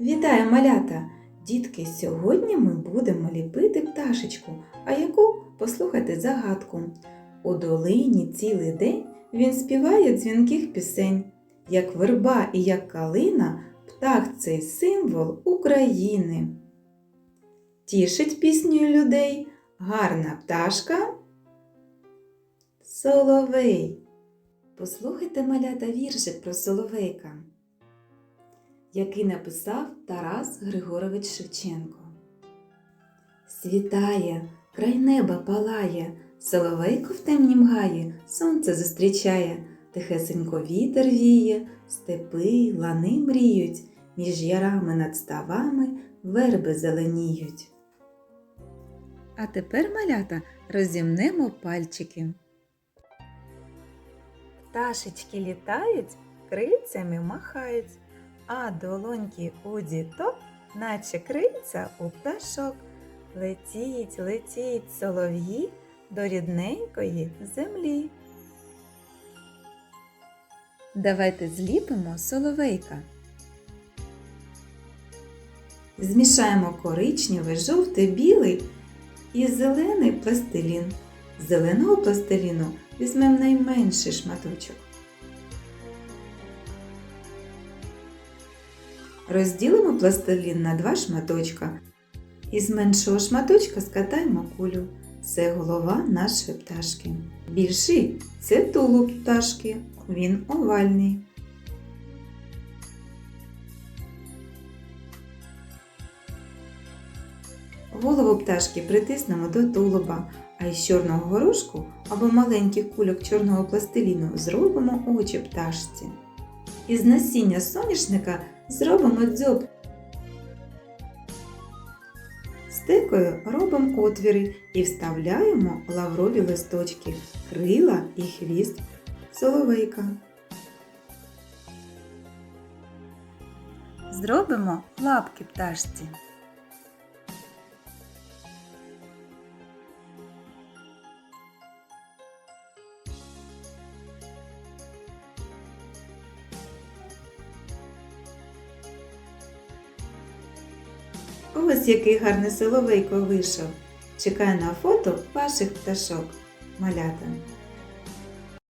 Вітаю, малята! Дітки, сьогодні ми будемо ліпити пташечку, а яку послухайте загадку. У долині цілий день він співає дзвінких пісень. Як верба і як калина, птах цей символ України. Тішить піснею людей гарна пташка. Соловей. Послухайте малята віршик про Соловейка який написав Тарас Григорович Шевченко. Світає, край неба палає, соловейко в темнім гаї, сонце зустрічає, тихесенько вітер віє, степи, лани мріють, між ярами над ставами верби зеленіють. А тепер, малята, розімнемо пальчики. Пташечки літають, крильцями махають а долоньки у діток, наче крильця у пташок. Летіть, летіть солов'ї до рідненької землі. Давайте зліпимо соловейка. Змішаємо коричневий, жовтий, білий і зелений пластилін. З зеленого пластиліну візьмемо найменший шматочок. Розділимо пластилін на два шматочка. І з меншого шматочка скатаємо кулю. Це голова нашої пташки. Більший це тулуб пташки. Він овальний. Голову пташки притиснемо до тулуба, а із чорного горошку або маленьких кульок чорного пластиліну зробимо очі пташці. Із насіння соняшника зробимо дзьоб. Стикою робимо отвіри і вставляємо лаврові листочки, крила і хвіст соловейка. Зробимо лапки пташці. Ось який гарний соловейко вийшов. Чекаю на фото ваших пташок. Малята.